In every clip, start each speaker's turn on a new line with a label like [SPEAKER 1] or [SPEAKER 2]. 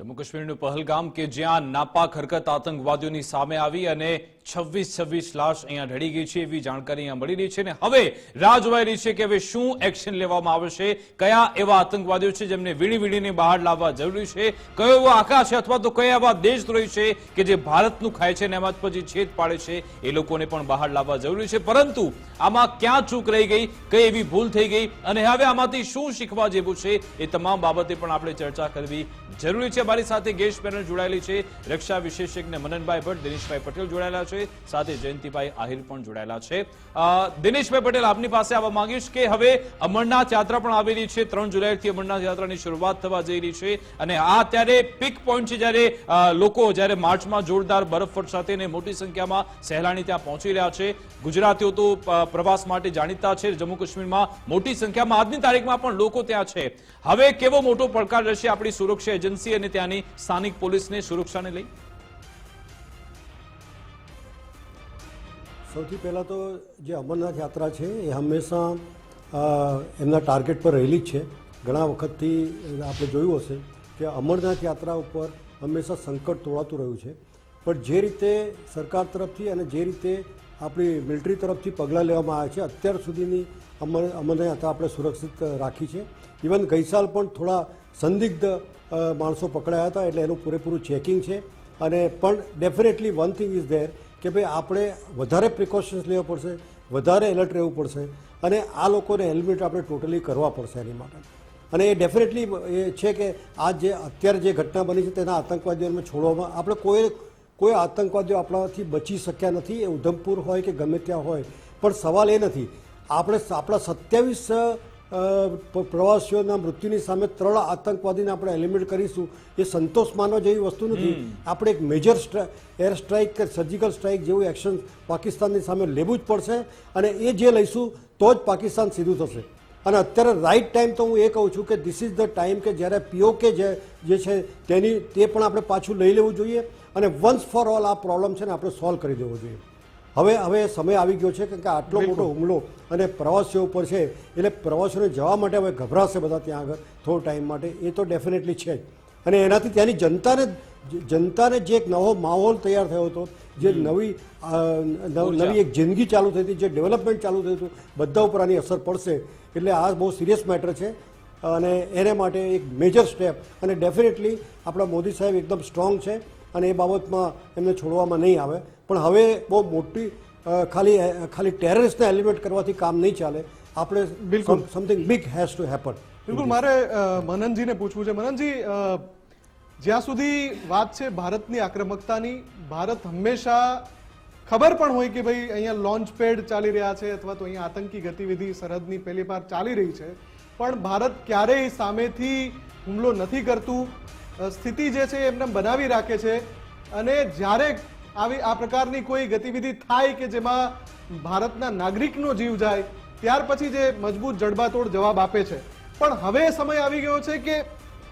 [SPEAKER 1] જમ્મુ કાશ્મીરનું પહલગામ કે જ્યાં નાપાક હરકત આતંકવાદીઓની સામે આવી અને છવ્વીસ છવ્વીસ લાશ અહીંયા ઢળી ગઈ છે એવી જાણકારી અહીંયા મળી રહી છે અને હવે રાહ જોવાઈ રહી છે કે હવે શું એક્શન લેવામાં આવશે કયા એવા આતંકવાદીઓ છે જેમને વીણી વીણીને બહાર લાવવા જરૂરી છે, કયો એવો આકાશ છે અથવા તો કયા એવા દેશદ્રોહી છે કે જે ભારતનું ખાય છે અને એમાં પછી છેદ પાડે છે, એ લોકોને પણ બહાર લાવવા જરૂરી છે. પરંતુ આમાં ક્યાં ચૂક રહી ગઈ, કઈ એવી ભૂલ થઈ ગઈ અને હવે આમાંથી શું શીખવા જેવું છે, એ તમામ બાબતે પણ આપણે ચર્ચા કરવી જરૂરી છે મારી સાથે ગેસ્ટ પેનલ જોડાયેલી છે. રક્ષા વિશેષજ્ઞ મનનભાઈ ભટ્ટ, દિનેશભાઈ પટેલ જોડાયેલા છે. સાથે જયંતિભાઈ આહિર પણ જોડાયેલા છે. દિનેશભાઈ પટેલ, આપની પાસે આવવા માંગીશ કે હવે અમરનાથ યાત્રા પણ આવેલી છે. ત્રણ જુલાઈથી અમરનાથ યાત્રાની શરૂઆત થવા જઈ રહી છે અને આ અત્યારે પીક પોઈન્ટ છે જ્યારે લોકો જ્યારે માર્ચમાં જોરદાર બરફવટ સાથે ને મોટી સંખ્યામાં સહેલાણી ત્યાં પહોંચી રહ્યા છે. ગુજરાતીઓ તો પ્રવાસ માટે જાણીતા છે. જમ્મુ કાશ્મીરમાં મોટી સંખ્યામાં, આજની તારીખમાં પણ લોકો ત્યાં છે. હવે કેવો મોટો પડકાર રહેશે આપણી સુરક્ષા એજન્સી અને ત્યાંની સ્થાનિક પોલીસને સુરક્ષાને લઈ?
[SPEAKER 2] સૌથી પહેલાં તો જે અમરનાથ યાત્રા છે, એ હંમેશા એમના ટાર્ગેટ પર રહેલી જ છે. ઘણા વખતથી આપણે જોયું હશે કે અમરનાથ યાત્રા ઉપર હંમેશા સંકટ તોડાતું રહ્યું છે. પણ જે રીતે સરકાર તરફથી અને જે રીતે આપણી મિલિટરી તરફથી પગલાં લેવામાં આવ્યા છે, અત્યાર સુધીની અમર, અમરનાથ યાત્રા આપણે સુરક્ષિત રાખી છે. ઇવન ગઈસાલ પણ થોડા સંદિગ્ધ માણસો પકડાયા હતા એટલે એનું પૂરેપૂરું ચેકિંગ છે. અને પણ definitely one thing is there કે ભાઈ આપણે વધારે પ્રિકોશન્સ લેવા પડશે, વધારે એલર્ટ રહેવું પડશે અને આ લોકોને હેલ્મેટ આપણે ટોટલી કરવા પડશે એની માટે. અને એ ડેફિનેટલી એ છે કે આ જે અત્યારે જે ઘટના બની છે તેના આતંકવાદીઓને છોડવામાં આપણે કોઈ કોઈ આતંકવાદીઓ આપણાથી બચી શક્યા નથી, એ ઉધમપુર હોય કે ગમે ત્યાં હોય. પણ સવાલ એ નથી. આપણે આપણા સત્યાવીસ પ્રવાસીઓના મૃત્યુની સામે ત્રણ આતંકવાદીને આપણે એલિમિનેટ કરીશું. એ સંતોષ માનવા જેવી વસ્તુ નથી. આપણે એક મેજર એર સ્ટ્રાઇક કે સર્જિકલ સ્ટ્રાઇક જેવું એક્શન પાકિસ્તાનની સામે લેવું જ પડશે અને એ જે લઈશું તો જ પાકિસ્તાન સીધું થશે. અને અત્યારે રાઈટ ટાઈમ તો હું એ કહું છું કે ધીસ ઇઝ ધ ટાઈમ કે જ્યારે પીઓકે જે જે છે તેની તે પણ આપણે પાછું લઈ લેવું જોઈએ અને વન્સ ફોર ઓલ આ પ્રોબ્લેમ છે ને આપણે સોલ્વ કરી દેવો જોઈએ. હવે હવે સમય આવી ગયો છે કારણ કે આટલો મોટો હુમલો અને પ્રવાસીઓ ઉપર છે એટલે પ્રવાસીઓને જવા માટે હવે ગભરાશે બધા ત્યાં આગળ થોડો ટાઈમ માટે. એ તો ડેફિનેટલી છે જ. અને એનાથી ત્યાંની જનતાને જનતાને જે એક નવો માહોલ તૈયાર થયો હતો જે નવી નવ- નવી એક જિંદગી ચાલુ થઈ હતી જે ડેવલપમેન્ટ ચાલુ થયું હતું બધા ઉપર આની અસર પડશે. એટલે આ બહુ સિરિયસ મેટર છે. અને એને માટે એક મેજર સ્ટેપ અને ડેફિનેટલી આપણા મોદી સાહેબ એકદમ સ્ટ્રોંગ છે. અને એ બાબતમાં એમને છોડવામાં નહીં આવે. પણ હવે બહુ મોટી ખાલી ખાલી ટેરરિસ્ટને એલિમિનેટ કરવાથી કામ નહીં ચાલે. આપણે
[SPEAKER 3] બિલકુલ.
[SPEAKER 2] Something big has to happen
[SPEAKER 3] બિલકુલ મારે મનનજીને પૂછવું છે. મનનજી જ્યાં સુધી વાત છે ભારતની આક્રમકતાની ભારત હંમેશા ખબર પણ હોય કે ભાઈ અહીંયા લોન્ચ પેડ ચાલી રહ્યા છે અથવા તો અહીંયા આતંકી ગતિવિધિ સરહદની પહેલી પાર ચાલી રહી છે. પણ ભારત ક્યારેય સામેથી હુમલો નથી કરતું. સ્થિતિ જે છે એમને બનાવી રાખે છે અને જ્યારે આવી આ પ્રકારની કોઈ ગતિવિધિ થાય કે જેમાં ભારતના નાગરિકનો જીવ જાય, ત્યાર પછી જે મજબૂત જડબાતોડ જવાબ આપે છે. પણ હવે સમય આવી ગયો છે કે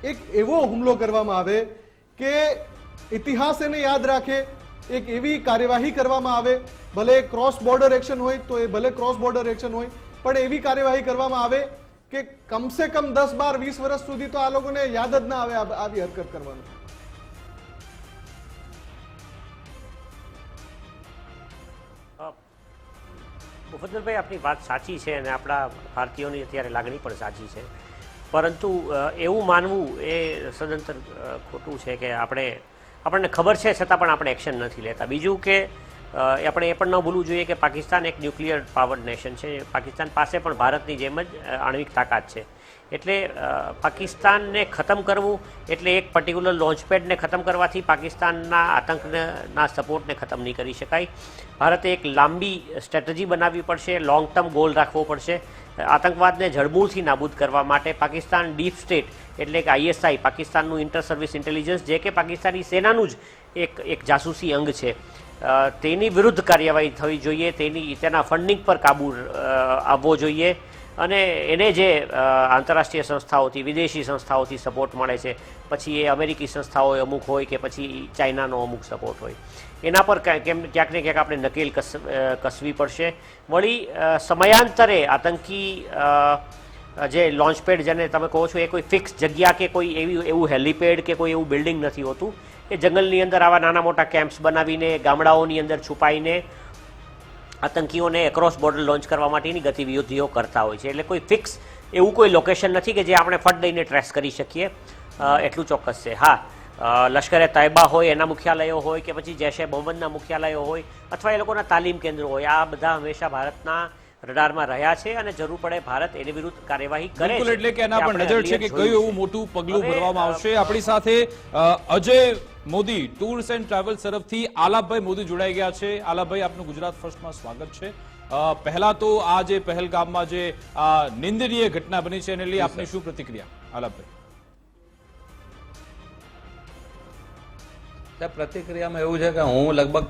[SPEAKER 3] એક એવો હુમલો કરવામાં આવે કે ઇતિહાસ એને યાદ રાખે, એક એવી કાર્યવાહી કરવામાં આવે, ભલે ક્રોસ બોર્ડર એક્શન હોય તો એ ભલે ક્રોસ બોર્ડર એક્શન હોય, પણ એવી કાર્યવાહી કરવામાં આવે કે કમસે કમ દસ, બાર, વીસ વર્ષ સુધી તો આ લોકોને યાદ જ ના આવે આવી હરકત કરવાનું.
[SPEAKER 4] મુફદ્દલભાઈ, આપની વાત સાચી છે અને આપણા ભારતીયોની અત્યારે લાગણી પણ સાચી છે. પરંતુ એવું માનવું એ સદંતર ખોટું છે કે આપણે આપણને ખબર છે છતાં પણ આપણે એક્શન નથી લેતા. બીજું કે આપણે એ પણ ન ભૂલવું જોઈએ કે પાકિસ્તાન એક ન્યુક્લિયર પાવર નેશન છે. પાકિસ્તાન પાસે પણ ભારતની જેમ જ આણ્વિક તાકાત છે. એટલે પાકિસ્તાનને ખતમ કરવું, એટલે એક પર્ટિક્યુલર લોન્ચપેડને ખતમ કરવાથી પાકિસ્તાનના આતંકના સપોર્ટને ખતમ નહીં કરી શકાય. ભારતે એક લાંબી સ્ટ્રેટજી બનાવવી પડશે લોંગ ટર્મ ગોલ રાખવો પડશે. આતંકવાદને જડમૂળથી નાબૂદ કરવા માટે પાકિસ્તાન ડીપ સ્ટેટ એટલે કે આઈએસઆઈ પાકિસ્તાનનું ઇન્ટર સર્વિસ ઇન્ટેલિજન્સ જે કે પાકિસ્તાની સેનાનું જ એક એક જાસૂસી અંગ છે. તેની વિરુદ્ધ કાર્યવાહી થવી જોઈએ, તેની, તેના ફંડિંગ પર કાબુ આવવો જોઈએ. અને એને જે આંતરરાષ્ટ્રીય સંસ્થાઓથી, વિદેશી સંસ્થાઓથી સપોર્ટ મળે છે, પછી એ અમેરિકી સંસ્થાઓ અમુક હોય કે પછી ચાઇનાનો અમુક સપોર્ટ હોય. એના પર કેમ, ક્યાંક ને ક્યાંક આપણે નકેલ કસ કસવી પડશે. વળી સમયાંતરે આતંકી જે લોન્ચપેડ જેને તમે કહો છો, એ કોઈ ફિક્સ જગ્યા કે કોઈ એવી, એવું હેલીપેડ કે કોઈ એવું બિલ્ડિંગ નથી હોતું. એ જંગલની અંદર આવા નાના મોટા કેમ્પ્સ બનાવીને, ગામડાઓની અંદર છુપાઈને આતંકીઓને એક્રોસ બોર્ડર લોન્ચ કરવા માટેની ગતિવિધિઓ કરતા હોય છે. એટલે કોઈ ફિક્સ એવું કોઈ લોકેશન નથી કે જે આપણે ફટ દઈને ટ્રેસ કરી શકીએ. એટલું ચોક્કસ છે. હા લશ્કરે તૈબા હોય, એના મુખ્યાલયો હોય કે પછી જૈશ એ મોહમ્મદના મુખ્યાલયો હોય અથવા એ લોકોના તાલીમ કેન્દ્રો હોય. આ બધા હંમેશા ભારતના રડારમાં રહ્યા છે અને જરૂર પડે ભારત એની વિરુદ્ધ કાર્યવાહી કરે
[SPEAKER 1] બિલકુલ એટલે કે એના
[SPEAKER 4] પણ
[SPEAKER 1] નજર છે કે કયું એવું મોટું પગલું ભરવામાં આવશે. આપણી સાથે Ajay Modi tours and travels તરફથી આલાભાઈ મોદી જોડાઈ ગયા છે. આલાભાઈ આપનું ગુજરાત ફર્સ્ટમાં સ્વાગત છે. પહેલા તો આ જે પહેલગામમાં જે આ નિંદનીય ઘટના બની છે એને લઈ આપની શું પ્રતિક્રિયા?
[SPEAKER 5] આલાભાઈ પ્રતિક્રિયામાં એવું છે કે હું લગભગ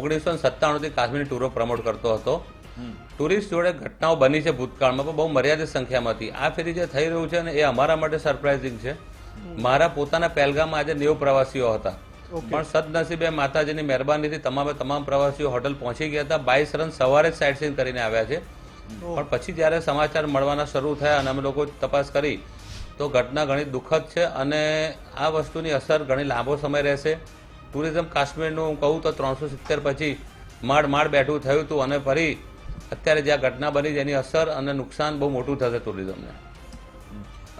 [SPEAKER 5] ઓગણીસો સત્તાણુંથી કાશ્મીરની ટૂરો પ્રમોટ કરતો હતો. ટુરિસ્ટ જોડે ઘટનાઓ બની છે ભૂતકાળમાં પણ બહુ મર્યાદિત સંખ્યામાં હતી આ ફેરી જે થઈ રહ્યું છે ને એ અમારા માટે સરપ્રાઇઝિંગ છે. મારા પોતાના પહેલગામમાં આજે નેવું પ્રવાસીઓ હતા. પણ સદનસીબે માતાજીની મહેરબાનીથી તમામે તમામ પ્રવાસીઓ હોટલ પહોંચી ગયા હતા. બાઈસ રન સવારે જ સાઇટ સીન કરીને આવ્યા છે. પણ પછી જ્યારે સમાચાર મળવાના શરૂ થયા અને અમે લોકો તપાસ કરી તો ઘટના ઘણી દુઃખદ છે અને આ વસ્તુની અસર ઘણી લાંબો સમય રહેશે. ટુરિઝમ કાશ્મીરનું હું કહું તો ત્રણસો સિત્તેર પછી માડ માળ બેઠું થયું હતું અને ફરી અત્યારે જે આ ઘટના બની એની અસર અને નુકસાન બહુ મોટું થશે ટુરિઝમને.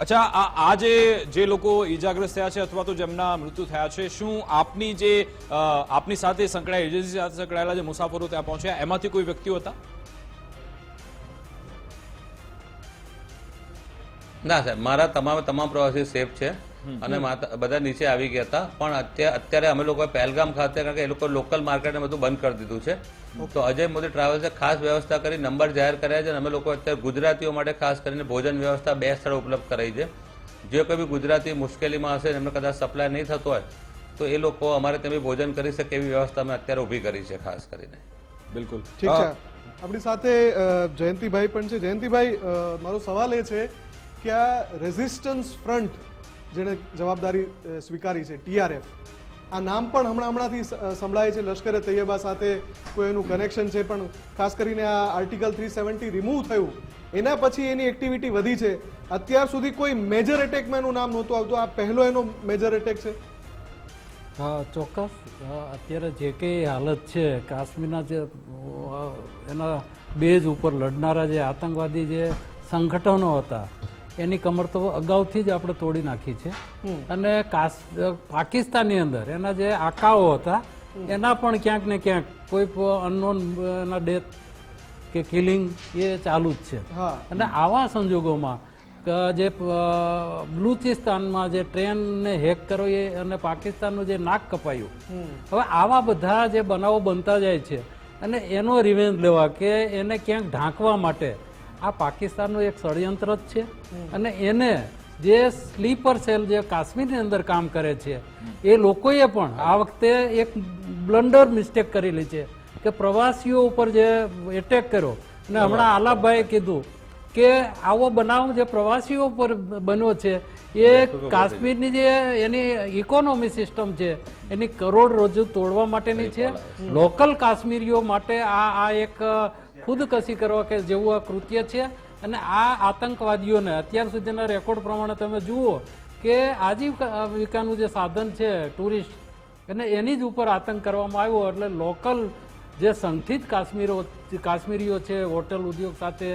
[SPEAKER 1] અચ્છા આ આ જે જે લોકો ઈજાગ્રસ્ત થયા છે અથવા તો જેમના મૃત્યુ થયા છે શું આપની જે આપની સાથે સંકળાયેલ એજન્સી સાથે સંકળાયેલા જે મુસાફરો ત્યાં પહોંચ્યા? એમાંથી કોઈ વ્યક્તિઓ હતા?
[SPEAKER 5] ના સાહેબ મારા તમામ તમામ પ્રવાસી સેફ છે. અને માતા બધા નીચે આવી ગયા હતા. પણ અત્યારે અત્યારે અમે લોકોએ પહેલગામ ખાતે કારણ કે એ લોકો લોકલ માર્કેટને બધું બંધ કરી દીધું છે. તો અજય મોદી ટ્રાવેલ્સે ખાસ વ્યવસ્થા કરી નંબર જાહેર કર્યા છે અને અમે લોકો અત્યારે ગુજરાતીઓ માટે ખાસ કરીને ભોજન વ્યવસ્થા બે સ્થળે ઉપલબ્ધ કરાઈ છે. જે કોઈ બી ગુજરાતી મુશ્કેલીમાં હશે એમને કદાચ સપ્લાય નહીં થતો હોય તો એ લોકો અમારે ત્યાં ભોજન કરી શકે એવી વ્યવસ્થા અમે અત્યારે ઊભી કરી છે ખાસ કરીને.
[SPEAKER 1] બિલકુલ.
[SPEAKER 3] ઠીક છે. આપણી સાથે જયંતિભાઈ પણ છે. જયંતિભાઈ મારો સવાલ એ છે કે આ રેઝિસ્ટન્સ ફ્રન્ટ જેણે જવાબદારી સ્વીકારી છે, ટીઆરએફ. આ નામ પણ હમણાં હમણાંથી સંભળાય છે લશ્કરે તૈયબા સાથે કોઈ એનું કનેક્શન છે, પણ ખાસ કરીને આ આર્ટિકલ થ્રી સેવન્ટી રિમૂવ થયું, એના પછી એની એક્ટિવિટી વધી છે. અત્યાર સુધી કોઈ મેજર એટેકમાં એનું નામ નહોતું આવતું. આ પહેલો એનો મેજર એટેક છે.
[SPEAKER 6] હા, ચોક્કસ. અત્યારે જે કંઈ હાલત છે, કાશ્મીરના જે એના બેઝ ઉપર લડનારા જે આતંકવાદી જે સંગઠનો હતા એની કમર તો અગાઉથી જ આપણે તોડી નાખી છે. અને પાકિસ્તાનની અંદર એના જે આકાઓ હતા એના પણ ક્યાંક ને ક્યાંક કોઈ અનનોન એના ડેથ કે કિલિંગ એ ચાલુ જ છે. અને આવા સંજોગોમાં જે બ્લુચિસ્તાનમાં જે ટ્રેનને હેક કરો એ અને પાકિસ્તાનનું જે નાક કપાયું હવે આવા બધા જે બનાવો બનતા જાય છે અને એનો રિવેન્જ લેવા કે એને ક્યાંક ઢાંકવા માટે આ પાકિસ્તાનનું એક ષડયંત્ર જ છે. અને એને જે સ્લીપર સેલ જે કાશ્મીરની અંદર કામ કરે છે એ લોકોએ પણ આ વખતે એક બ્લન્ડર મિસ્ટેક કરેલી છે કે પ્રવાસીઓ ઉપર જે એટેક કર્યો. અને હમણાં આલાભાઈએ કીધું કે આવો બનાવ જે પ્રવાસીઓ પર બન્યો છે એ કાશ્મીરની જે એની ઇકોનોમી સિસ્ટમ છે એની કરોડરજ્જુ તોડવા માટેની છે. લોકલ કાશ્મીરીઓ માટે આ આ એક ખુદકશી કરવા કે જેવું આ કૃત્ય છે? અને આ આતંકવાદીઓને અત્યાર સુધીના રેકોર્ડ પ્રમાણે તમે જુઓ કે આજીવિકાનું જે સાધન છે, ટુરિસ્ટ અને એની જ ઉપર આતંક કરવામાં આવ્યો એટલે લોકલ જે સંગઠિત કાશ્મીરો, કાશ્મીરીઓ છે, હોટલ ઉદ્યોગ સાથે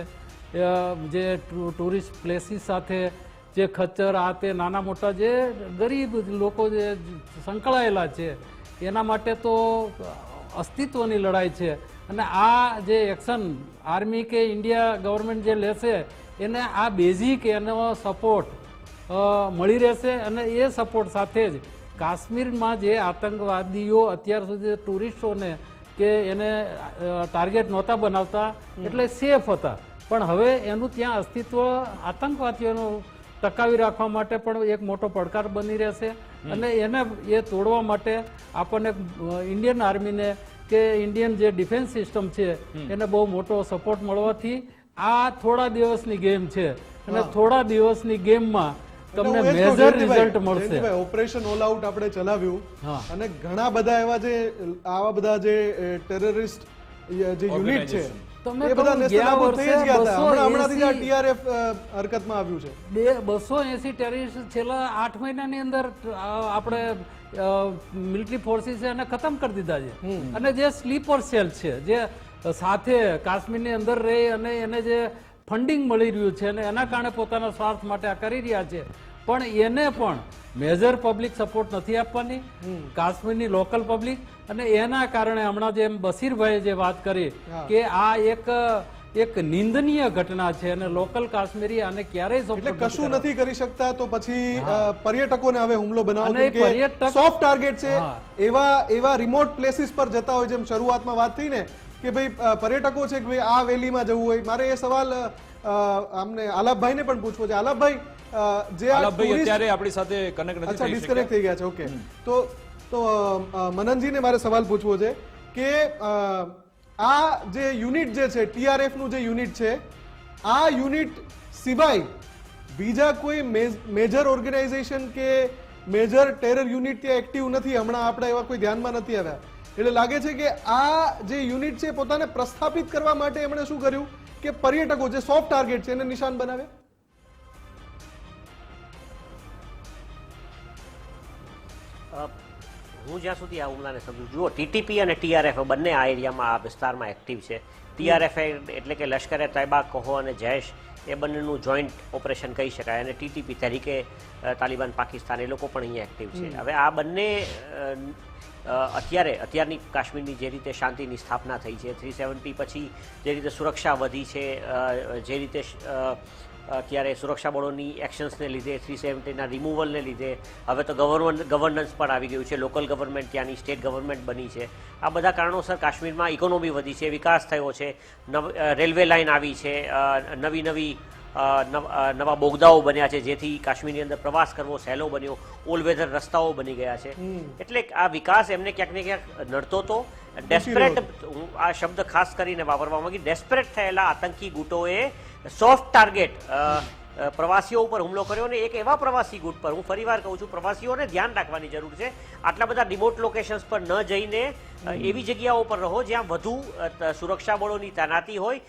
[SPEAKER 6] જે ટુરિસ્ટ પ્લેસીસ સાથે, જે ખચ્ચર, આ તે નાના મોટા જે ગરીબ લોકો જે સંકળાયેલા છે, એના માટે તો અસ્તિત્વની લડાઈ છે. અને આ જે એક્શન આર્મી કે ઇન્ડિયા ગવર્મેન્ટ જે લેશે એને આ બેઝિક એનો સપોર્ટ મળી રહેશે અને એ સપોર્ટ સાથે જ કાશ્મીરમાં જે આતંકવાદીઓ અત્યાર સુધી ટુરિસ્ટોને કે એને ટાર્ગેટ નહોતા બનાવતા એટલે સેફ હતા. પણ હવે એનું ત્યાં અસ્તિત્વ આતંકવાદીઓનું ટકાવી રાખવા માટે પણ એક મોટો પડકાર બની રહેશે અને એને એ તોડવા માટે આપણને ઇન્ડિયન આર્મીને કે ઇન્ડિયન જે ડિફેન્સ સિસ્ટમ છે એને બહુ મોટો સપોર્ટ મળવાથી આ થોડા દિવસની ગેમ છે. અને થોડા દિવસની ગેમમાં તમને મેજર રિઝલ્ટ મળશે.
[SPEAKER 3] ઓપરેશન ઓલ આઉટ આપણે ચલાવ્યું. અને ઘણા બધા એવા જે આવા બધા જે ટેરરિસ્ટ જે યુનિટ છે
[SPEAKER 6] તમે
[SPEAKER 3] એ બધા
[SPEAKER 6] ગયા વર્ષે
[SPEAKER 3] હમણાં હમણાંથી આ ટીઆરએફ હરકતમાં આવ્યું છે.
[SPEAKER 6] બે બસો એસી ટેરરિસ્ટ છેલ્લા આઠ મહિનાની અંદર આપણે મિલિટરી ફોર્સીસે એને ખતમ કરી દીધા છે. અને જે સ્લીપર સેલ છે જે સાથે કાશ્મીરની અંદર રહી અને એને જે ફંડિંગ મળી રહ્યું છે અને એના કારણે પોતાના સ્વાર્થ માટે આ કરી રહ્યા છે. પણ એને પણ મેજર પબ્લિક સપોર્ટ નથી આપવાની કાશ્મીરની લોકલ પબ્લિક. અને એના કારણે હમણાં જેમ બસીરભાઈએ જે વાત કરી કે આ એક એક નિંદનીય ઘટના છે અને લોકલ કાશ્મીરી આને ક્યારેય
[SPEAKER 3] એટલે કશું નથી કરી શકતા તો પછી પર્યટકોને હવે હુમલો બનાવો
[SPEAKER 6] અને એ
[SPEAKER 3] કેમ કે સોફ્ટ ટાર્ગેટ છે. એવા એવા રિમોટ પ્લેસીસ પર જતા હોય જેમ શરૂઆતમાં વાત થઈ ને કે ભાઈ પર્યટકો છે કે ભાઈ આ વેલીમાં જવું હોય. મારે એ સવાલ આમને આલાપભાઈને પણ પૂછવો છે. આલાપભાઈ જે
[SPEAKER 1] અત્યારે આપણી સાથે કનેક્ટ નથી
[SPEAKER 3] અચ્છા ડિસ્કનેક્ટ થઈ ગયા છે ઓકે તો તો મનનજીને મારે સવાલ પૂછવો છે કે આ જે યુનિટ જે છે ટીઆરએફનું જે યુનિટ છે આ યુનિટ સિવાય બીજા કોઈ મેજર ઓર્ગેનાઇઝેશન કે મેજર ટેરર યુનિટ ત્યાં એક્ટિવ નથી? હમણાં આપણે એવા કોઈ ધ્યાનમાં નથી આવ્યા. એટલે લાગે છે કે આ જે યુનિટ છે પોતાને પ્રસ્થાપિત કરવા માટે એમણે શું કર્યું? કે પર્યટકો જે સોફ્ટ ટાર્ગેટ છે એને નિશાન બનાવે?
[SPEAKER 4] હું જ્યાં સુધી આ હુમલાને સમજું જુઓ ટીટીપી અને ટીઆરએફ બંને આ એરિયામાં આ વિસ્તારમાં એક્ટિવ છે. ટીઆરએફ એટલે કે લશ્કરે તૈબા કહો અને જૈશ એ બંનેનું જોઈન્ટ ઓપરેશન કહી શકાય અને ટીટીપી તરીકે તાલિબાન પાકિસ્તાન એ લોકો પણ અહીંયા એક્ટિવ છે. હવે આ બંને અત્યારે અત્યારની કાશ્મીરની જે રીતે શાંતિની સ્થાપના થઈ છે થ્રી સેવન્ટી પછી જે રીતે સુરક્ષા વધી છે જે રીતે અત્યારે સુરક્ષા બળોની એક્શન્સને લીધે થ્રી સેવન્ટીના રિમૂવલને લીધે. હવે તો ગવર્ન ગવર્નન્સ પણ આવી ગયું છે. લોકલ ગવર્મેન્ટ ત્યાંની સ્ટેટ ગવર્મેન્ટ બની છે. આ બધા કારણોસર કાશ્મીરમાં ઇકોનોમી વધી છે વિકાસ થયો છે. નવ રેલવે લાઇન આવી છે. નવી નવી નવ- બોગદાઓ બન્યા છે જેથી કાશ્મીરની અંદર પ્રવાસ કરવો સહેલો બન્યો. ઓલ વેધર રસ્તાઓ બની ગયા છે. એટલે આ વિકાસ એમને ક્યાંક ને ક્યાંક નડતો તો ડેસ્પરેટ હું આ શબ્દ ખાસ કરીને વાપરવા માંગી ડેસ્પરેટ થયેલા આતંકી ગુટોએ સોફ્ટ ટાર્ગેટ પ્રવાસીઓ ઉપર હુમલો કર્યો અને એક એવા પ્રવાસી ગુટ પર હું ફરીવાર કહું છું પ્રવાસીઓને ધ્યાન રાખવાની જરૂર છે. આટલા બધા રિમોટ લોકેશન્સ પર ન જઈને એવી જગ્યાઓ પર રહો જ્યાં વધુ સુરક્ષા બળોની તૈનાતી હોય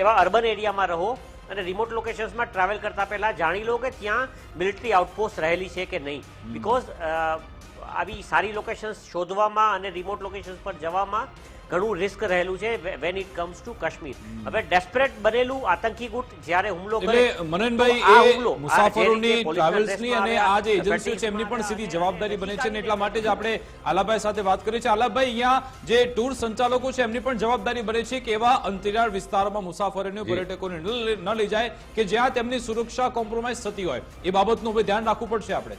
[SPEAKER 4] એવા અર્બન એરિયામાં રહો અને રિમોટ લોકેશન્સમાં ટ્રાવેલ કરતા પહેલા જાણી લો કે ત્યાં મિલિટરી આઉટપોસ્ટ રહેલી છે કે નહીં. બિકોઝ આવી સારી લોકેશન્સ શોધવામાં અને રિમોટ લોકેશન્સ પર જવામાં ઘણું રિસ્ક રહેલું છે when it comes to Kashmir હવે ડેસ્પરેટ બનેલું આતંકી ગુટ જ્યારે હુમલો કરે
[SPEAKER 1] મનનભાઈ એ મુસાફરોની ટ્રાવેલ્સની અને આ જે એજન્સીઓ છે એમની પણ સીધી જવાબદારી બને છે ને એટલા માટે જ આપણે આલાભાઈ સાથે વાત કરી છે. આલાભાઈ અહીંયા જે ટૂર સંચાલકો છે એમની પણ જવાબદારી બને છે કે એવા અંતરિયાળ વિસ્તારોમાં મુસાફરોને પર્યટકોને લઈ- ન લઈ જાય કે જ્યાં તેમની સુરક્ષા કોમ્પ્રોમાઇઝ થતી હોય. એ બાબતનું હવે ધ્યાન રાખવું પડશે આપણે.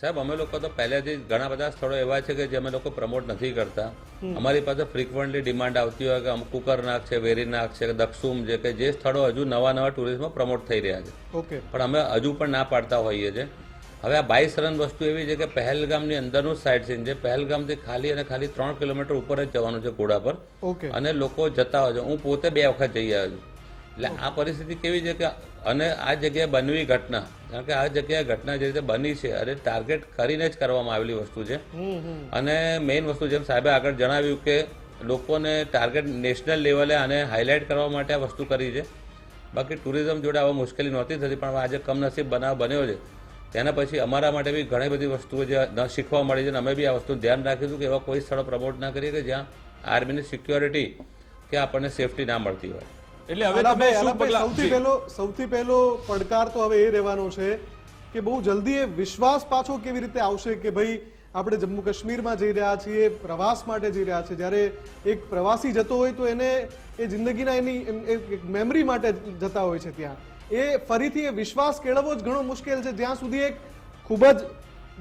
[SPEAKER 5] સાહેબ અમે લોકો તો પહેલેથી ઘણા બધા સ્થળો એવા છે કે જે અમે લોકો પ્રમોટ નથી કરતા. અમારી પાસે ફ્રિકવન્ટલી ડિમાન્ડ આવતી હોય કે અમ કુકરનાગ છે વેરીનાક છે દક્ષુમ છે કે જે સ્થળો હજુ નવા નવા ટુરિઝમમાં પ્રમોટ થઈ રહ્યા છે.
[SPEAKER 3] ઓકે.
[SPEAKER 5] પણ અમે હજુ પણ ના પાડતા હોઈએ છીએ હવે આ બાઈસ રન વસ્તુ એવી છે કે પહેલગામની અંદરનું સાઇડ સીન છે. પહેલગામથી ખાલી અને ખાલી ત્રણ કિલોમીટર ઉપર જ જવાનું છે ઘોડા પર.
[SPEAKER 3] ઓકે.
[SPEAKER 5] અને લોકો જતા હોય છે. હું પોતે બે વખત જઈ આવ્યો છું. એટલે આ પરિસ્થિતિ કેવી છે કે અને આ જગ્યાએ બનવી ઘટના કારણ કે આ જગ્યાએ ઘટના જે રીતે બની છે અને ટાર્ગેટ કરીને જ કરવામાં આવેલી વસ્તુ છે. અને મેઇન વસ્તુ જેમ સાહેબે આગળ જણાવ્યું કે લોકોને ટાર્ગેટ નેશનલ લેવલે આને હાઇલાઇટ કરવા માટે આ વસ્તુ કરી છે. બાકી ટુરિઝમ જોડે આવા મુશ્કેલી નહોતી થતી પણ આજે કમનસીબ બનાવ બન્યો છે. તેના પછી અમારા માટે બી ઘણી બધી વસ્તુઓ જે ન શીખવા મળી છે અને અમે બી આ વસ્તુ ધ્યાન રાખીશું કે એવા કોઈ સ્થળો પ્રમોટ ના કરીએ કે જ્યાં આર્મીની સિક્યોરિટી કે આપણને સેફટી ના મળતી હોય.
[SPEAKER 1] એટલે હવે તમે શું પગલા
[SPEAKER 3] સૌથી પહેલો સૌથી પહેલો પડકાર તો હવે એ રહેવાનો છે કે બહુ જલ્દી એ વિશ્વાસ પાછો કેવી રીતે આવશે કે ભાઈ આપણે જમ્મુ કાશ્મીરમાં જઈ રહ્યા છીએ પ્રવાસ માટે જઈ રહ્યા છીએ જ્યારે એક પ્રવાસી જતો હોય તો એને એ જિંદગીના એની મેમરી માટે જતા હોય છે ત્યાં. એ ફરીથી એ વિશ્વાસ કેળવવો જ ઘણો મુશ્કેલ છે. જ્યાં સુધી એક ખૂબ જ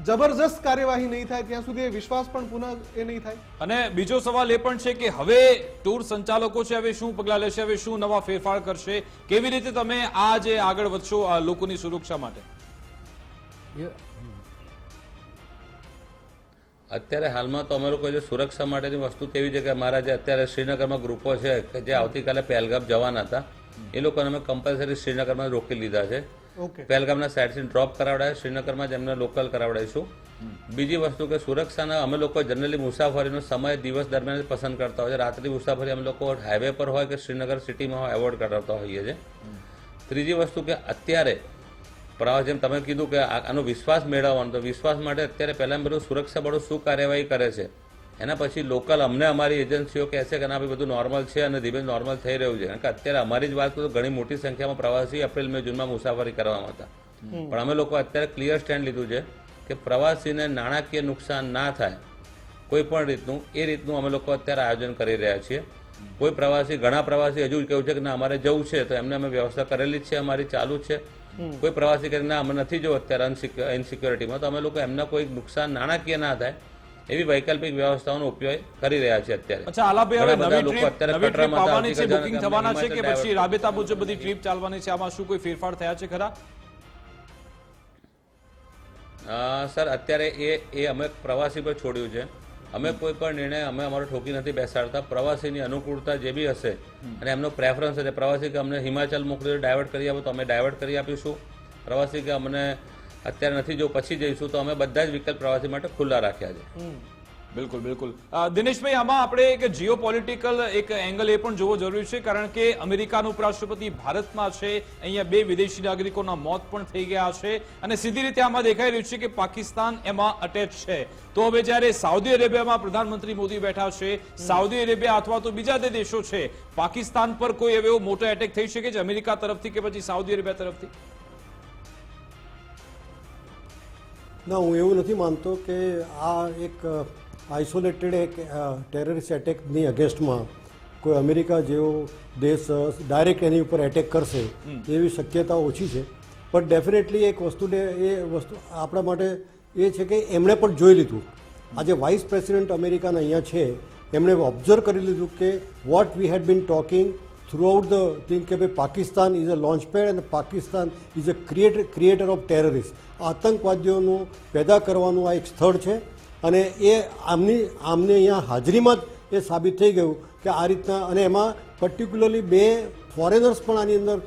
[SPEAKER 3] જબરજસ્ત કાર્યવાહી નહીં થાય ત્યાં સુધી એ વિશ્વાસ પણ પુનઃ એ નહીં થાય.
[SPEAKER 1] અને બીજો સવાલ એ પણ છે કે હવે ટૂર સંચાલકો છે હવે શું પગલાં લેશે હવે શું નવા ફેરફાર કરશે? કેવી રીતે તમે આ જે આગળ વધશો આ લોકોની સુરક્ષા માટે?
[SPEAKER 5] અત્યારે હાલમાં તો અમે લોકો જે સુરક્ષા માટેની વસ્તુ તેવી છે કે અમારા જે અત્યારે શ્રીનગરમાં ગ્રુપો છે કે જે આવતીકાલે પહેલગામ જવાના હતા એ લોકોને અમે કમ્પલસરી શ્રીનગરમાં રોકી લીધા છે. પહેલગામના સાઇડથી ડ્રોપ કરાવડાય શ્રીનગરમાં જ એમને લોકલ કરાવડાવીશું બીજી વસ્તુ કે સુરક્ષાના અમે લોકો જનરલી મુસાફરીનો સમય દિવસ દરમિયાન પસંદ કરતા હોય છે. રાત્રિ મુસાફરી અમે લોકો હાઈવે પર હોય કે શ્રીનગર સિટીમાં હોય એવોર્ડ કરાવતા હોઈએ છીએ. ત્રીજી વસ્તુ કે અત્યારે પ્રવાસ જેમ તમે કીધું કે આનો વિશ્વાસ મેળવવાનો તો વિશ્વાસ માટે અત્યારે પહેલાં બધું સુરક્ષા બળો શું કાર્યવાહી કરે છે? એના પછી લોકલ અમને અમારી એજન્સીઓ કહેશે કે ના ભાઈ બધું નોર્મલ છે અને ધીમે નોર્મલ થઈ રહ્યું છે. કારણ કે અત્યારે અમારી જ વાત કરું તો ઘણી મોટી સંખ્યામાં પ્રવાસી એપ્રિલ મે જૂનમાં મુસાફરી કરવામાં હતા. પણ અમે લોકો અત્યારે ક્લિયર સ્ટેન્ડ લીધું છે કે પ્રવાસીને નાણાકીય નુકસાન ના થાય કોઈ પણ રીતનું એ રીતનું અમે લોકો અત્યારે આયોજન કરી રહ્યા છીએ. કોઈ પ્રવાસી ઘણા પ્રવાસી હજુ કેવું છે કે ના અમારે જવું છે તો એમને અમે વ્યવસ્થા કરેલી જ છે અમારી ચાલુ જ છે કોઈ પ્રવાસી કરીને ના અમે નથી જવું અત્યારે અનસિક્યોરિટીમાં તો અમે લોકો એમને કોઈ નુકસાન નાણાકીય ના થાય એવી વૈકલ્પિક વ્યવસ્થાઓનો ઉપયોગ કરી રહ્યા છે અત્યારે.
[SPEAKER 1] અચ્છા આલાભાઈ હવે નવી ટ્રીપ નવી ટ્રીપ આવવાની છે બુકિંગ થવાના છે કે પછી રાબેતા મુજબ બધી ટ્રીપ ચાલવાની છે? આમાં શું કોઈ ફેરફાર થયા છે ખરા?
[SPEAKER 5] સર અત્યારે એ એ અમે પ્રવાસી પર છોડ્યું છે. અમે કોઈ પણ નિર્ણય અમે અમારો ઠોકી નથી બેસાડતા. પ્રવાસીની અનુકૂળતા જે બી હશે અને એમનો પ્રેફરન્સ હશે. પ્રવાસી કે અમને હિમાચલ મોકલી ડાયવર્ટ કરી આપો તો અમે ડાયવર્ટ કરી આપીશું. પ્રવાસી કે અમને અત્યારે નથી જો પછી જઈશું તો અમે બધા જ વિકલ્પ પ્રવાસી માટે ખુલ્લા રાખ્યા છે.
[SPEAKER 1] બિલકુલ બિલકુલ. દિનેશભાઈ આમાં આપણે એક જીઓ પોલિટિકલ એક એંગલ એ પણ જોવો જરૂરી છે કારણ કે અમેરિકાના ઉપરાષ્ટ્રપતિ ભારતમાં છે અહીંયા બે વિદેશી નાગરિકોના મોત પણ થઈ ગયા છે અને સીધી રીતે આમાં દેખાઈ રહ્યું છે કે પાકિસ્તાન એમાં અટેચ છે. તો હવે જ્યારે સાઉદી અરેબિયામાં પ્રધાનમંત્રી મોદી બેઠા છે સાઉદી અરેબિયા અથવા તો બીજા જે દેશો છે પાકિસ્તાન પર કોઈ એવો મોટો એટેક થઈ શકે છે અમેરિકા તરફથી કે પછી સાઉદી અરેબિયા તરફથી?
[SPEAKER 2] ના હું એવું નથી માનતો કે આ એક આઇસોલેટેડ એક ટેરરિસ્ટ એટેકની અગેન્સ્ટમાં કોઈ અમેરિકા જેવો દેશ ડાયરેક્ટ એની ઉપર એટેક કરશે એવી શક્યતા ઓછી છે. પણ ડેફિનેટલી એક વસ્તુ એ વસ્તુ આપણા માટે એ છે કે એમણે પણ જોઈ લીધું. આજે વાઇસ પ્રેસિડેન્ટ અમેરિકાના અહીંયા છે. એમણે ઓબ્ઝર્વ કરી લીધું કે what we had been talking throughout the thing કે ભાઈ Pakistan is a launch pad અને Pakistan is a creator creator of terrorist આતંકવાદીઓનું પેદા કરવાનું આ એક સ્થળ છે અને એ આમની આમને અહીંયા હાજરીમાં જ એ સાબિત થઈ ગયું કે આ રીતના અને એમાં પર્ટિક્યુલરલી બે ફોરેનર્સ પણ આની અંદર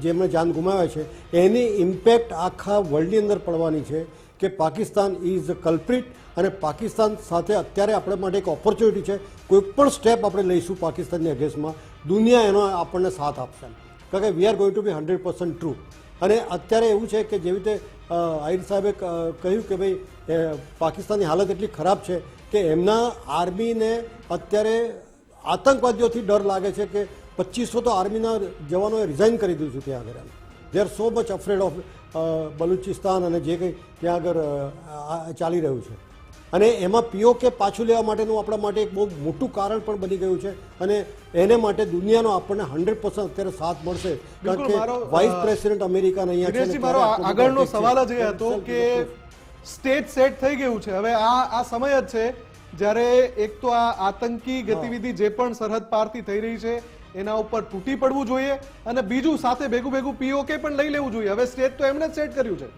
[SPEAKER 2] જેમણે જાન ગુમાવ્યા છે એની ઇમ્પેક્ટ આખા વર્લ્ડની અંદર પડવાની છે કે પાકિસ્તાન ઇઝ અ કલ્પ્રિટ અને પાકિસ્તાન સાથે અત્યારે આપણા માટે એક ઓપોર્ચ્યુનિટી છે કોઈ પણ સ્ટેપ આપણે લઈશું પાકિસ્તાનની અગેન્સ્ટમાં દુનિયા એનો આપણને સાથ આપશે કારણ કે we are going to be hundred percent true અને અત્યારે એવું છે કે જેવી રીતે આહિર સાહેબે કહ્યું કે ભાઈ પાકિસ્તાનની હાલત એટલી ખરાબ છે કે એમના આર્મીને અત્યારે આતંકવાદીઓથી ડર લાગે છે કે પચીસો તો આર્મીના જવાનોએ રિઝાઇન કરી દીધું ત્યાં આગળ they are so much afraid of Baluchistan અને જે કંઈ ત્યાં આગળ ચાલી રહ્યું છે. અને એમાં પીઓકે પાછું લેવા માટેનું આપણા માટે એક બહુ મોટું કારણ પણ બની ગયું છે. અને એને માટે દુનિયાનો આપણને હંડ્રેડ પર્સન્ટ અત્યારે સાથ મળશે. કારણ કે વાઇસ પ્રેસિડેન્ટ અમેરિકાના અહીંયા છે
[SPEAKER 3] મારો આગળનો સવાલ જ એ હતો કે સ્ટેટ સેટ થઈ ગયું છે. હવે આ આ સમય જ છે જ્યારે એક તો આ આતંકી ગતિવિધિ જે પણ સરહદ પારથી થઈ રહી છે એના ઉપર તૂટી પડવું જોઈએ અને બીજું સાથે ભેગું ભેગું પીઓકે પણ લઈ લેવું જોઈએ. હવે સ્ટેટ તો એમને જ સેટ કર્યું છે.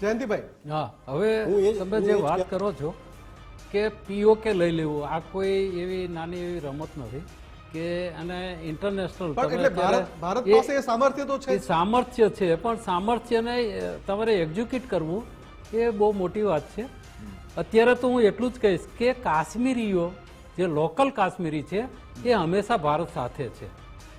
[SPEAKER 3] જયંતિભાઈ
[SPEAKER 6] હા હવે તમે જે વાત કરો છો કે પીઓકે લઈ લેવું આ કોઈ એવી નાની એવી રમત નથી કે અને ઇન્ટરનેશનલ
[SPEAKER 3] એટલે ભારત ભારત પાસે સામર્થ્ય તો છે
[SPEAKER 6] સામર્થ્ય છે પણ સામર્થ્યને તમારે એક્ઝિક્યુટ કરવું એ બહુ મોટી વાત છે. અત્યારે તો હું એટલું જ કહીશ કે કાશ્મીરીઓ જે લોકલ કાશ્મીરી છે એ હંમેશા ભારત સાથે છે.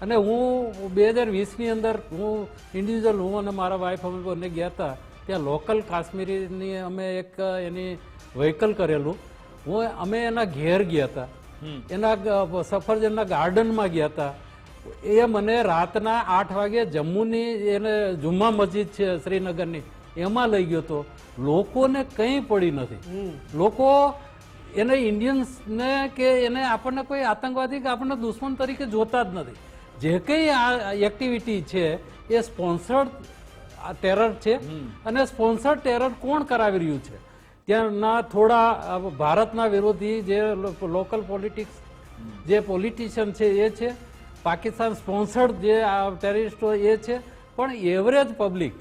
[SPEAKER 6] અને હું બે હજાર વીસની અંદર હું ઇન્ડિવિજ્યુઅલ હું અને મારા વાઈફ અમે બંને ગયા હતા ત્યાં લોકલ કાશ્મીરીની અમે એક એની વ્હીકલ કરેલું. હું અમે એના ઘેર ગયા હતા. એના સફરજનના ગાર્ડનમાં ગયા હતા. એ મને રાતના આઠ વાગે જમ્મુની એને જુમ્મા મસ્જિદ છે શ્રીનગરની એમાં લઈ ગયો તો. લોકોને કંઈ પડી નથી. લોકો એને ઇન્ડિયન્સને કે એને આપણને કોઈ આતંકવાદી કે આપણને દુશ્મન તરીકે જોતા જ નથી. જે કંઈ આ એક્ટિવિટી છે એ સ્પોન્સર્ડ ટેરર છે. અને સ્પોન્સર્ડ ટેરર કોણ કરાવી રહ્યું છે? ત્યાંના થોડા ભારતના વિરોધી જે લોકલ પોલિટિક્સ જે પોલિટિશિયન છે એ છે. પાકિસ્તાન સ્પોન્સર્ડ જે ટેરરિસ્ટો એ છે. પણ average public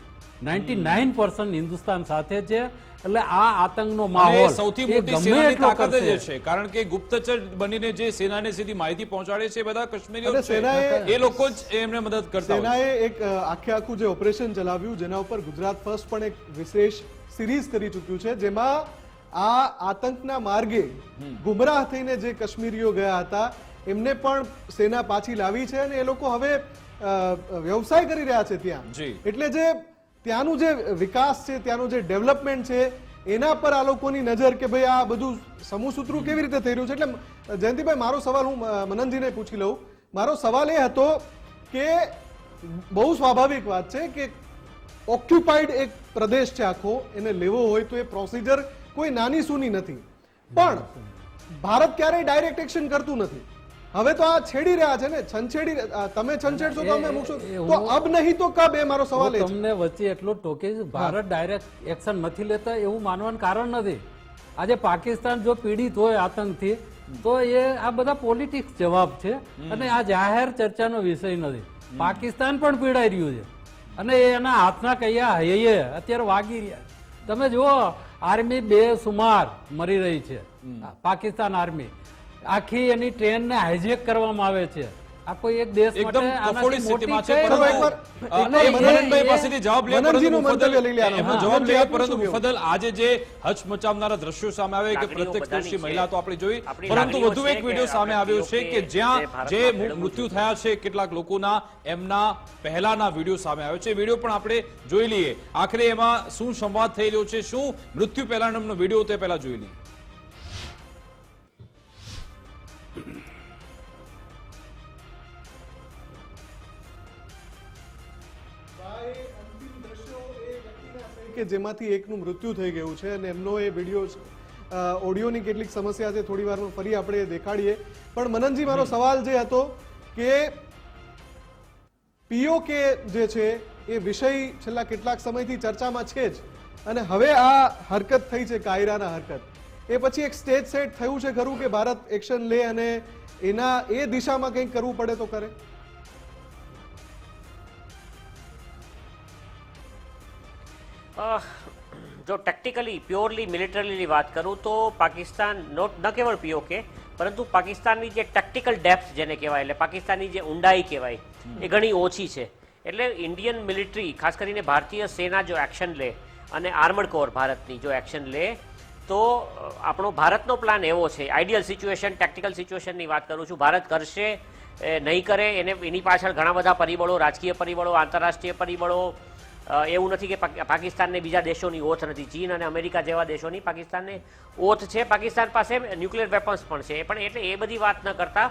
[SPEAKER 6] ninety nine percent Hindustan સાથે છે. એટલે આ આતંકનો માહોલ
[SPEAKER 1] સૌથી મોટી સેનાની તાકાત જ છે કારણ કે ગુપ્તચર બનીને જે સેનાને સીધી માહિતી પહોંચાડે છે બધા કાશ્મીરીઓ છે
[SPEAKER 3] સેનાએ-
[SPEAKER 1] એ લોકો જ એમને મદદ કરતા
[SPEAKER 3] સેનાએ એક આખે આખું જે ઓપરેશન ચલાવ્યું જેના ઉપર ગુજરાત ફર્સ્ટ પણ એક વિશેષ સિરીઝ કરી ચૂક્યું છે જેમાં આ આતંકના માર્ગે ગુમરાહ થઈને જે કાશ્મીરીઓ ગયા હતા એમને પણ સેના પાછી લાવી છે અને એ લોકો હવે વ્યવસાય કરી રહ્યા છે ત્યાં.
[SPEAKER 1] જી.
[SPEAKER 3] એટલે જે ત્યાંનું જે વિકાસ છે, ત્યાંનું જે ડેવલપમેન્ટ છે, એના પર આ લોકોની નજર કે ભાઈ આ બધું સમૂહસૂત્રું કેવી રીતે થઈ રહ્યું છે? એટલે જયંતિભાઈ, મારો સવાલ હું મનનજીને પૂછી લઉં. મારો સવાલ એ હતો કે બહુ સ્વાભાવિક વાત છે કે ઓક્યુપાઈડ એક પ્રદેશ છે આખો, એને લેવો હોય તો એ પ્રોસિજર કોઈ નાની સૂની નથી. પણ ભારત ક્યારેય ડાયરેક્ટ એક્શન કરતું નથી. હવે તો આ છેડી રહ્યા છે ને છંછેડી તમે છંછેડશો તો અમે મૂકશો. તો અબ નહીં તો કબ એ મારો સવાલ એ
[SPEAKER 6] તમને વચ્ચે એટલો ટોકે ભારત ડાયરેક્ટ એક્શન નથી લેતા એવું માનવાનું કારણ નથી. આજે પાકિસ્તાન જો પીડિત હોય આતંકથી તો એ આ બધા પોલિટિક્સ જવાબ છે અને આ જાહેર ચર્ચાનો વિષય નથી. પાકિસ્તાન પણ પીડાઈ રહ્યું છે. અને એના હાથના કયા હૈયે અત્યારે વાગી રહ્યા. તમે જુઓ આર્મી બે સુમાર મરી રહી છે. પાકિસ્તાન આર્મી. આખી એની ટ્રેનને હાઇજેક કરવામાં આવે છે. આ કોઈ એક દેશ
[SPEAKER 1] એકદમ કફોડી સ્થિતિમાં છે.
[SPEAKER 6] કઈ
[SPEAKER 1] પરંતુ
[SPEAKER 3] ચલો એકવાર-
[SPEAKER 1] અ,
[SPEAKER 3] એટલે
[SPEAKER 1] એ
[SPEAKER 3] એ-
[SPEAKER 1] મનનભાઈ પાસેથી જવાબ લે પરંતુ મુફદ્દલ-
[SPEAKER 3] મંતવ્ય લઈ લે આનો.
[SPEAKER 1] એમનો જવાબ લઈએ પરંતુ મુફદ્દલ આજે જે હચમચાવનારા દ્રશ્યો સામે આવે કે પ્રત્યક્ષદર્શી મહિલા તો આપણે જોઈ. પરંતુ વધુ એક વીડિયો સામે આવ્યો છે કે જ્યાં
[SPEAKER 4] જે
[SPEAKER 1] મૃત્યુ થયા છે કેટલાક લોકોના એમના પહેલાના વીડિયો સામે આવ્યો છે. વીડિયો પણ આપણે જોઈ લઈએ. આખરે એમાં શું સંવાદ થઈ રહ્યો છે શું મૃત્યુ પહેલાનો વીડિયો તે પહેલા જોઈ લઈએ.
[SPEAKER 3] કે જેમાંથી એકનું મૃત્યુ થઈ ગયું છે અને એમનો એ વીડિયો ઓડિયોની કેટલીક સમસ્યા છે. થોડી વારમાં ફરી આપણે દેખાડીએ. પણ મનનજી મારો સવાલ જે હતો કે પીઓકે જે છે એ વિષય છેલ્લા કેટલાક સમયથી ચર્ચામાં છે જ. અને હવે આ હરકત થઈ છે કાયરાના હરકત. એ પછી એક સ્ટેજ સેટ થયું છે ખરું કે ભારત એક્શન લે અને એના એ દિશામાં કંઈક કરવું પડે તો કરે?
[SPEAKER 4] જો ટેક્ટિકલી પ્યોરલી મિલિટરીની વાત કરું તો પાકિસ્તાન નોટ ન કેવળ પીઓકે પરંતુ પાકિસ્તાનની જે ટેક્ટિકલ ડેપ્થ જેને કહેવાય એટલે પાકિસ્તાનની જે ઊંડાઈ કહેવાય એ ઘણી ઓછી છે. એટલે ઇન્ડિયન મિલિટરી ખાસ કરીને ભારતીય સેના જો એક્શન લે અને આર્મડ કોર ભારતની જો એક્શન લે તો આપણો ભારતનો પ્લાન એવો છે. આઈડિયલ સિચ્યુએશન ટેક્ટિકલ સિચ્યુએશનની વાત કરું છું. ભારત કરશે એ નહીં કરે એને એની પાછળ ઘણા બધા પરિબળો રાજકીય પરિબળો આંતરરાષ્ટ્રીય પરિબળો એવું નથી કે પાકિસ્તાનને બીજા દેશોની ઓથ નથી. ચીન અને અમેરિકા જેવા દેશોની પાકિસ્તાનને ઓથ છે. પાકિસ્તાન પાસે ન્યુક્લિયર વેપન્સ પણ છે. પણ એટલે એ બધી વાત ન કરતા.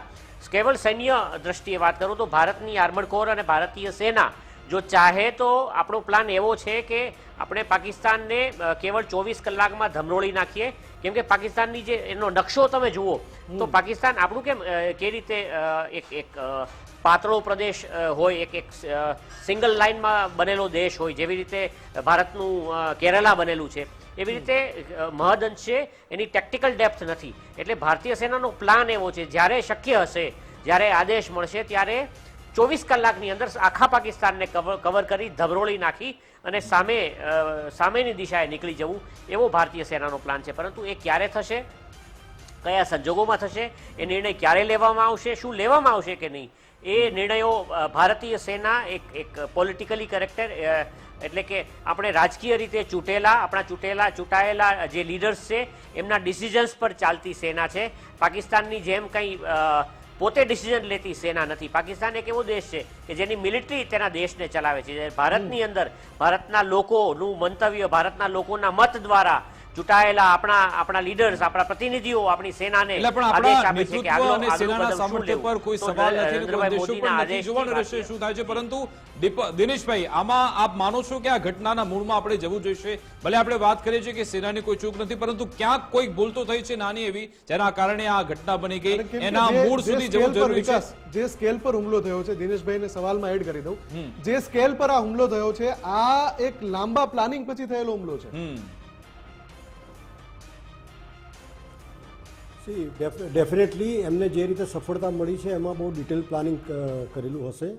[SPEAKER 4] કેવલ સૈન્ય દ્રષ્ટિએ વાત કરું તો ભારતની આર્મડ કોર અને ભારતીય સેના જો ચાહે તો આપણો પ્લાન એવો છે કે આપણે પાકિસ્તાનને કેવળ ચોવીસ કલાકમાં ધમરોળી નાખીએ. કેમ કે પાકિસ્તાનની જે એનો નકશો તમે જુઓ તો પાકિસ્તાન આપણું કેમ કે રીતે એક એક પાતળો પ્રદેશ હોય એક એક સિંગલ લાઇનમાં બનેલો દેશ હોય જેવી રીતે ભારતનું કેરલા બનેલું છે. એવી રીતે મહદ મહદઅંશે એની ટેક્ટિકલ ડેપ્થ નથી. એટલે ભારતીય સેનાનો પ્લાન એવો છે જ્યારે શક્ય હશે જ્યારે આદેશ મળશે ત્યારે ચોવીસ કલાકની અંદર આખા પાકિસ્તાનને કવર કવર કરી ધબરોળી નાખી અને સામે સામેની દિશાએ નીકળી જવું એવો ભારતીય સેનાનો પ્લાન છે. પરંતુ એ ક્યારે થશે? કયા સંજોગોમાં થશે? એ નિર્ણય ક્યારે લેવામાં આવશે? શું લેવામાં આવશે કે નહીં? એ નિર્ણયો ભારતીય સેના એક એક પોલિટિકલી કરેક્ટર એટલે કે આપણે રાજકીય રીતે ચૂંટેલા આપણા ચૂંટેલા ચૂંટાયેલા જે લીડર્સ છે એમના ડિસિઝન્સ પર ચાલતી સેના છે. પાકિસ્તાનની જેમ કંઈ પોતે ડિસિઝન લેતી સેના નથી. પાકિસ્તાન એક એવો દેશ છે કે જેની મિલિટરી તેના દેશને ચલાવે છે. ભારતની અંદર ભારતના લોકોનું મંતવ્ય ભારતના લોકોના મત દ્વારા ચૂંટાયેલા આપણા આપણા લીડર્સ આપણા પ્રતિનિધિઓ આપણી સેનાને
[SPEAKER 1] એટલે પણ આપણા
[SPEAKER 4] આપે છે કે
[SPEAKER 1] નેતૃત્વ અને સેનાના સામર્થ્ય પર કોઈ સવાલ નથી કોઈ
[SPEAKER 4] નરેન્દ્રભાઈ
[SPEAKER 1] પણ નથી જોવાનું રહેશે શું થાય છે? પરંતુ દિનેશભાઈ આમાં આપ માનો છો કે આ ઘટનાના મૂળમાં આપણે જવું જોઈશે? ભલે આપણે વાત કરીએ છીએ કે સેનાની કોઈ ચૂક નથી પરંતુ ક્યાંક કોઈક ભૂલ તો થઈ છે નાની એવી જેના કારણે આ ઘટના બની ગઈ. એના મૂળ સુધી જવું જરૂરી છે.
[SPEAKER 3] જે સ્કેલ પર હુમલો થયો છે દિનેશભાઈને સવાલમાં એડ કરી દઉં. જે સ્કેલ પર આ હુમલો થયો છે આ એક લાંબા પ્લાનિંગ પછી થયેલો હુમલો છે.
[SPEAKER 2] સી ડેફિનેટલી એમને જે રીતે સફળતા મળી છે એમાં બહુ ડિટેલ પ્લાનિંગ કરેલું હશે.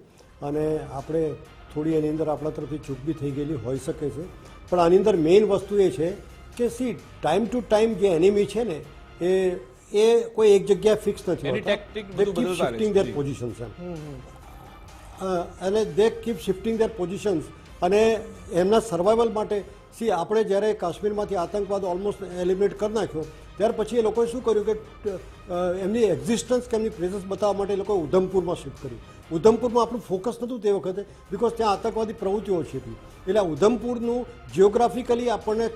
[SPEAKER 2] અને આપણે થોડી એની અંદર આપણા તરફથી ચૂક બી થઈ ગયેલી હોઈ શકે છે. પણ આની અંદર મેઇન વસ્તુ એ છે કે સી ટાઈમ ટુ ટાઈમ જે એનિમી છે ને એ એ કોઈ એક જગ્યાએ ફિક્સ નથી
[SPEAKER 1] શિફ્ટિંગ
[SPEAKER 2] હોતા. પોઝિશન્સ
[SPEAKER 1] એમ.
[SPEAKER 2] અને
[SPEAKER 1] they keep
[SPEAKER 2] shifting their positions અને એમના સર્વાઈવલ માટે સી આપણે જ્યારે કાશ્મીરમાંથી આતંકવાદ ઓલમોસ્ટ એલિમિનેટ કરી નાખ્યો ત્યાર પછી એ લોકોએ શું કર્યું કે એમની એક્ઝિસ્ટન્સ કે એમની પ્રેઝન્સ બતાવવા માટે એ લોકોએ ઉધમપુરમાં શિફ્ટ કર્યું ઉધમપુરમાં આપણું ફોકસ નહોતું તે વખતે બિકોઝ ત્યાં આતંકવાદી પ્રવૃત્તિઓ છે એટલે ઉધમપુરનું જિયોગ્રાફિકલી આપણને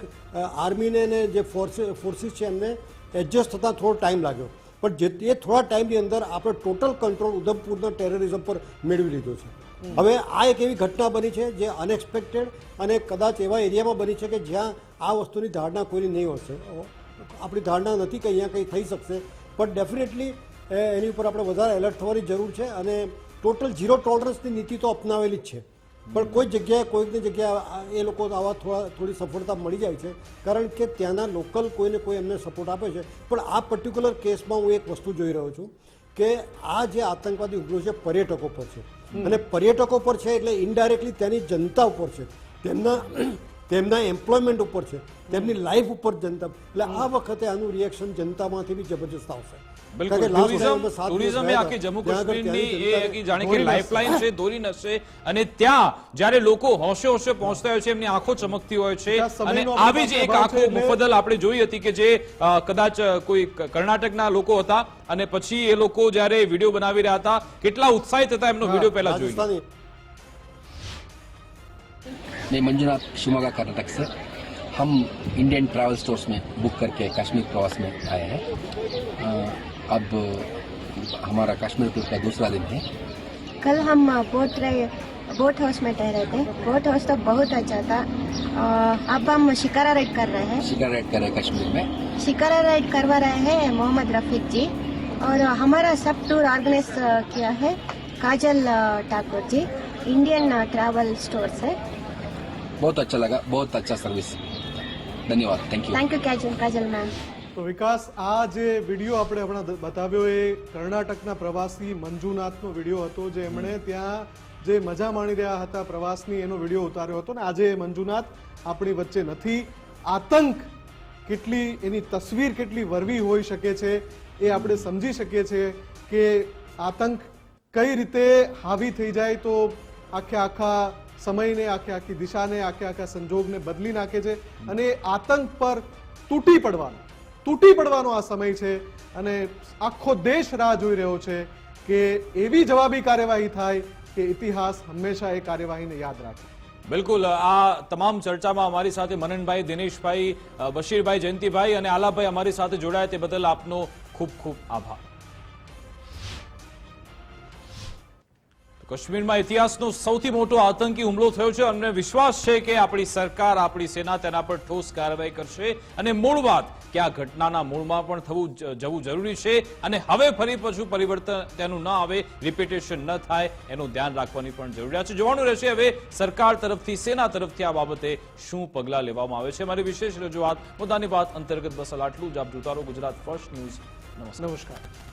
[SPEAKER 2] આર્મીને ને જે ફોર્સ ફોર્સિસ છે એમને એડજસ્ટ થતાં થોડો ટાઈમ લાગ્યો. પણ જે એ થોડા ટાઈમની અંદર આપણે ટોટલ કંટ્રોલ ઉધમપુરના ટેરરિઝમ પર મેળવી લીધો છે. હવે આ એક એવી ઘટના બની છે જે અનએક્સપેક્ટેડ અને કદાચ એવા એરિયામાં બની છે કે જ્યાં આ વસ્તુની ધારણા કોઈની નહીં હશે આપણી ધારણા નથી કે અહીંયા કંઈ થઈ શકશે પણ ડેફિનેટલી એની ઉપર આપણે વધારે એલર્ટ થવાની જરૂર છે અને ટોટલ ઝીરો ટોલરન્સની નીતિ તો અપનાવેલી જ છે. પણ કોઈ જગ્યાએ કોઈકની જગ્યાએ એ લોકો આવા થોડા થોડી સફળતા મળી જાય છે કારણ કે ત્યાંના લોકલ કોઈને કોઈ એમને સપોર્ટ આપે છે. પણ આ પર્ટિક્યુલર કેસમાં હું એક વસ્તુ જોઈ રહ્યો છું કે આ જે આતંકવાદી હુમલો છે પર્યટકો પર છે. અને પર્યટકો પર છે એટલે ઇનડાયરેક્ટલી ત્યાંની જનતા ઉપર છે. તેમના તેમના એમ્પ્લોયમેન્ટ ઉપર છે. તેમની લાઈફ ઉપર જનતા એટલે આ વખતે આનું રિએક્શન જનતામાંથી બી જબરજસ્ત આવશે.
[SPEAKER 1] અને ત્યાં જ્યારે લોકો હોશે હોશે પહોંચતા હોય છે એમની આંખો ચમકતી હોય છે. અને આવી જ એક આંખો
[SPEAKER 3] એટલે-
[SPEAKER 1] આપણે જોઈ હતી કે જે કદાચ કોઈ કર્ણાટકના લોકો હતા. અને પછી એ લોકો જ્યારે વીડિયો બનાવી રહ્યા હતા કેટલા ઉત્સાહિત હતા એમનો વીડિયો પહેલા જોઈ લો.
[SPEAKER 2] રાજસ્થાની
[SPEAKER 7] मैं मंजुनाथ शिमोगा कर्नाटक से हम इंडियन ट्रैवल स्टोर्स में बुक करके कश्मीर प्रवास में आए हैं। अब हमारा कश्मीर टूर का दूसरा दिन है।
[SPEAKER 8] कल हम बोट रहे बोट हाउस में ठहरे थे। बोट हाउस तो बहुत अच्छा था। अब हम शिकारा राइड कर रहे हैं।
[SPEAKER 7] शिकारा राइड कर रहे हैं कश्मीर में।
[SPEAKER 8] शिकारा राइड करवा रहे हैं मोहम्मद रफीक जी। और हमारा सब टूर ऑर्गेनाइज किया है Kajal Thakur ji Indian travel store से।
[SPEAKER 7] बहुत अच्छा लगा बहुत अच्छा सर्विस धन्यवाद thank you
[SPEAKER 8] thank you Kajal Kajal ma'am
[SPEAKER 3] તો વિકાસ આ જે વિડીયો આપણે હમણાં દ- બતાવ્યો એ કર્ણાટકના પ્રવાસી મંજુનાથનો વિડીયો હતો જે એમણે ત્યાં જે મજા માણી રહ્યા હતા પ્રવાસની એનો વિડીયો ઉતાર્યો હતો ને આજે એ મંજુનાથ આપણી વચ્ચે નથી આતંક કેટલી એની તસવીર કેટલી વરવી હોઈ શકે છે એ આપણે સમજી શકીએ છીએ કે આતંક કઈ રીતે હાવી થઈ જાય તો આખે આખા સમયને આખે આખી દિશાને, આખે આખા સંજોગને બદલી નાખે છે અને આતંક પર તૂટી પડવાનો તૂટી પડવાનો આ સમય છે અને આખો દેશ રાહ જોઈ રહ્યો છે કે એવી જવાબી કાર્યવાહી થાય કે ઇતિહાસ હંમેશા એ કાર્યવાહીને યાદ રાખે.
[SPEAKER 1] બિલકુલ, આ તમામ ચર્ચામાં અમારી સાથે મનનભાઈ, દિનેશભાઈ બશીરભાઈ, જયંતિભાઈ અને આલાભાઈ અમારી સાથે જોડાયા તે બદલ આપનો ખૂબ ખૂબ આભાર. કાશ્મીરમાં ઇતિહાસનો સૌથી મોટો આતંકી હુમલો થયો છે અમને વિશ્વાસ છે કે આપણી સરકાર, આપણી સેના તેના પર ઠોસ કાર્યવાહી કરશે અને મૂળ વાત કે આ ઘટનાના મૂળમાં પણ થવું જવું જરૂરી છે અને હવે ફરી પાછું પરિવર્તન તેનું ન આવે રિપીટેશન ન થાય એનું ધ્યાન રાખવાની પણ જરૂરિયાત છે. જોવાનું રહેશે હવે સરકાર તરફથી, સેના તરફથી આ બાબતે શું પગલાં લેવામાં આવે છે. મારી વિશેષ રજૂઆત, મુદ્દાની વાત અંતર્ગત બસ આટલું જ. આપ જોતા ગુજરાત ફર્સ્ટ ન્યૂઝ.
[SPEAKER 3] નમસ્કાર.